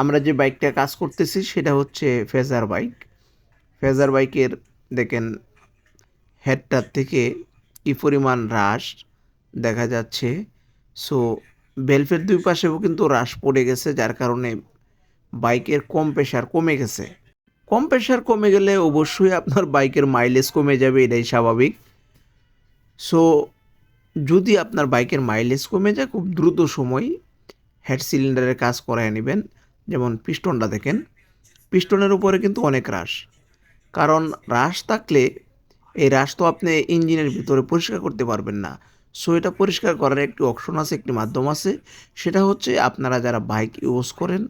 আমরা যে বাইকটা কাজ করতেছি সেটা হচ্ছে ফেজার বাইক। ফেজার বাইকের দেখেন হেডটার থেকে কী পরিমাণ হ্রাস দেখা যাচ্ছে। সো বেলফের দুই পাশেও কিন্তু হ্রাস পড়ে গেছে, যার কারণে বাইকের কম প্রেশার কমে গেছে। কম প্রেশার কমে গেলে অবশ্যই আপনার বাইকের মাইলেজ কমে যাবে, এটাই স্বাভাবিক। সো যদি আপনার বাইকের মাইলেজ কমে যায়, খুব দ্রুত সময় হেড সিলিন্ডারের কাজ করায় নেবেন। যেমন পিস্টনটা দেখেন, পিস্টনের উপরে কিন্তু অনেক হ্রাস কারণ হ্রাস থাকলে এই হ্রাস তো আপনি ইঞ্জিনের ভিতরে পরিষ্কার করতে পারবেন না। সো এটা পরিষ্কার করার একটি অপশন আছে, একটি মাধ্যম আছে। সেটা হচ্ছে আপনারা যারা বাইক ইউজ করেন,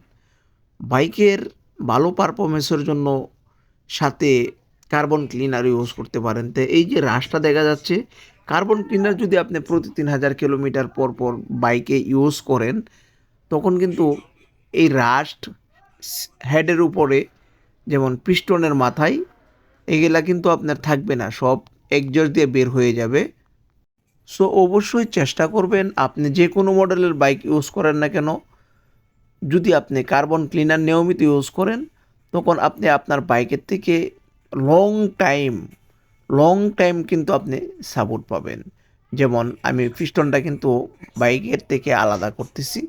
বাইকের ভালো পারফরমেন্সের জন্য সাথে কার্বন ক্লিনার ইউজ করতে পারেন। তো এই যে হ্রাসটা দেখা যাচ্ছে, কার্বন ক্লিনার যদি আপনি প্রতি তিন হাজার কিলোমিটার পর পর বাইকে ইউজ করেন, তখন কিন্তু এই রাস্ট হেডের উপরে, যেমন পিস্টনের মাথায়, এগুলা কিন্তু আপনার থাকবে না, সব একজোর দিয়ে বের হয়ে যাবে। সো অবশ্যই চেষ্টা করবেন, আপনি যে কোনো মডেলের বাইক ইউজ করেন না কেন, যদি আপনি কার্বন ক্লিনার নিয়মিত ইউজ করেন, তখন আপনি আপনার বাইকের থেকে লং টাইম লং টাইম কিন্তু আপনি সাপোর্ট পাবেন। যেমন আমি পিস্টনটা কিন্তু বাইকের থেকে আলাদা করতেছি।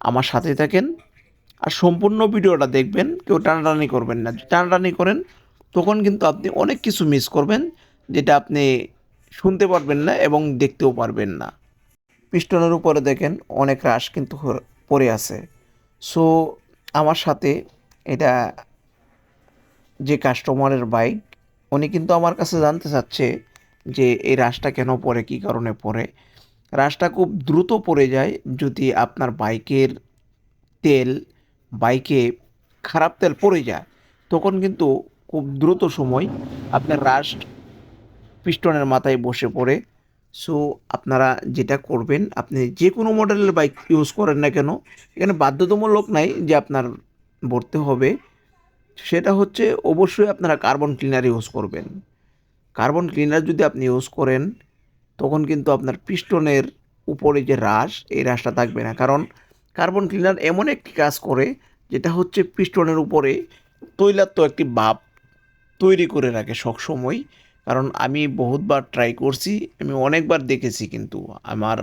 আমার সাথে থাকেন আর সম্পূর্ণ ভিডিওটা দেখবেন, কেউ টানাটানি করবেন না। টানাটানি করেন, তখন কিন্তু আপনি অনেক কিছু মিস করবেন যেটা আপনি শুনতে পারবেন না এবং দেখতেও পারবেন না। পিস্টনের উপরে দেখেন অনেক রাশ কিন্তু পড়ে আছে। সো আমার সাথে এটা যে কাস্টমারের বাইক উনি কিন্তু আমার কাছে জানতে চাচ্ছে যে এই রাশটা কেন পড়ে, কী কারণে পড়ে। রাশটা খুব দ্রুত পড়ে যায় যদি আপনার বাইকের তেল, বাইকে খারাপ তেল পড়ে যায়, তখন কিন্তু খুব দ্রুত সময় আপনার রাস্ট পিস্টনের মাথায় বসে পড়ে। সো আপনারা যেটা করবেন, আপনি যে কোনো মডেলের বাইক ইউজ করেন না কেন, এখানে বাধ্যতামূলক নাই যে আপনার ভরতে হবে। সেটা হচ্ছে অবশ্যই আপনারা কার্বন ক্লিনার ইউজ করবেন। কার্বন ক্লিনার যদি আপনি ইউজ করেন তখন কিন্তু আপনার পিস্টনের উপরে যে হ্রাস এই হ্রাসটা থাকবে না। কারণ কার্বন ক্লিনার এমন একটি কাজ করে, যেটা হচ্ছে পিস্টনের উপরে তৈলাক্ত একটি ভাব তৈরি করে রাখে সবসময়। কারণ আমি বহুতবার ট্রাই করছি, আমি অনেকবার দেখেছি কিন্তু আমার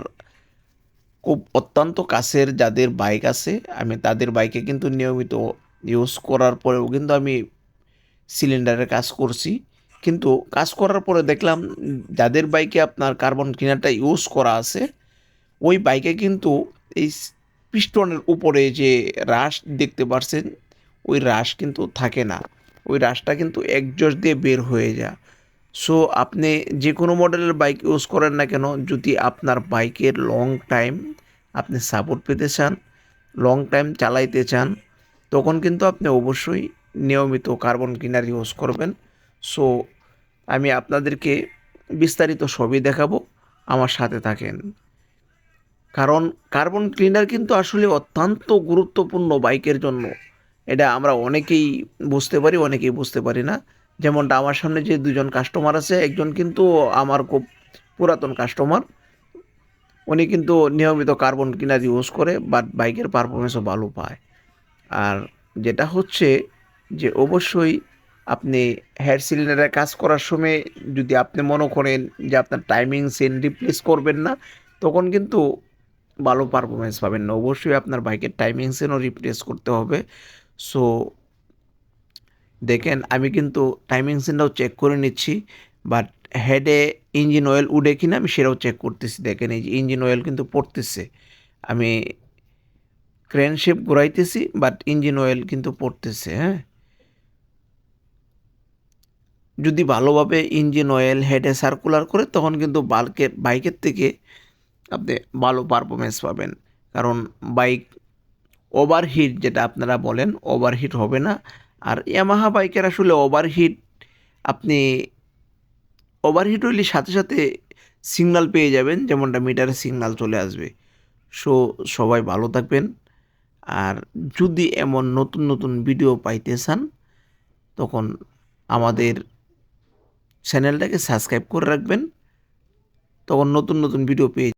খুব অত্যন্ত কাছের যাদের বাইক আছে, আমি তাদের বাইকে কিন্তু নিয়মিত ইউজ করার পরেও কিন্তু আমি সিলিন্ডারের কাজ করছি। কিন্তু কাজ করার পরে দেখলাম যাদের বাইকে আপনার কার্বন ক্লিনারটা ইউজ করা আছে, ওই বাইকে কিন্তু এই পিস্টনের উপরে যে রাশ দেখতে পারছেন, ওই রাশ কিন্তু থাকে না। ওই রাশটা কিন্তু একজোশ দিয়ে বের হয়ে যায়। সো আপনি যে কোনো মডেলের বাইক ইউজ করেন না কেন, যদি আপনার বাইকের লং টাইম আপনি সাপোর্ট পেতে চান লং টাইম চালাইতে চান, তখন কিন্তু আপনি অবশ্যই নিয়মিত কার্বন ক্লিনার ইউজ করবেন। সো আমি আপনাদেরকে বিস্তারিত সবই দেখাবো। আমার সাথে থাকেন। কারণ কার্বন ক্লিনার কিন্তু আসলে অত্যন্ত গুরুত্বপূর্ণ বাইকের জন্য। এটা আমরা অনেকেই বুঝতে পারি, অনেকেই বুঝতে পারি না। যেমনটা আমার সামনে যে দুজন কাস্টমার আছে, একজন কিন্তু আমার খুব পুরাতন কাস্টমার উনি কিন্তু নিয়মিত কার্বন ক্লিনার ইউজ করে বাট বাইকের পারফরমেন্সও ভালো পায়। আর যেটা হচ্ছে যে অবশ্যই আপনি হেয়ার সিলিন্ডারে কাজ করার সময় যদি আপনি মনে করেন যে আপনার টাইমিং সেন রিপ্লেস করবেন না, তখন কিন্তু ভালো পারফরমেন্স পাবেন না। অবশ্যই আপনার বাইকের টাইমিং সেনও রিপ্লেস করতে হবে। সো দেখেন, আমি কিন্তু টাইমিং সেনটাও চেক করে নিচ্ছি বাট হেডে ইঞ্জিন অয়েল উঠে কিনা আমি সেটাও চেক করতেছি। দেখেন, এই যে ইঞ্জিন অয়েল কিন্তু পড়তেছে। আমি ক্রেন শেপ ঘুরাইতেছি বাট ইঞ্জিন অয়েল কিন্তু পড়তেছে হ্যাঁ? যদি ভালোভাবে ইঞ্জিন অয়েল হেডে সার্কুলার করে, তখন কিন্তু বাল্কের বাইকের থেকে আপনি ভালো পারফরমেন্স পাবেন। কারণ বাইক ওভারহিট যেটা আপনারা বলেন ওভারহিট হবে না। আর ইয়ামাহা বাইকের আসলে ওভারহিট আপনি ওভারহিট হইলে সাথে সাথে সিগনাল পেয়ে যাবেন, যেমনটা মিটারে সিগনাল চলে আসবে। সো সবাই ভালো থাকবেন। আর যদি এমন নতুন নতুন ভিডিও পাইতে চান, তখন আমাদের চ্যানেলটাকে সাবস্ক্রাইব করে রাখবেন। তখন নতুন নতুন ভিডিও পেয়ে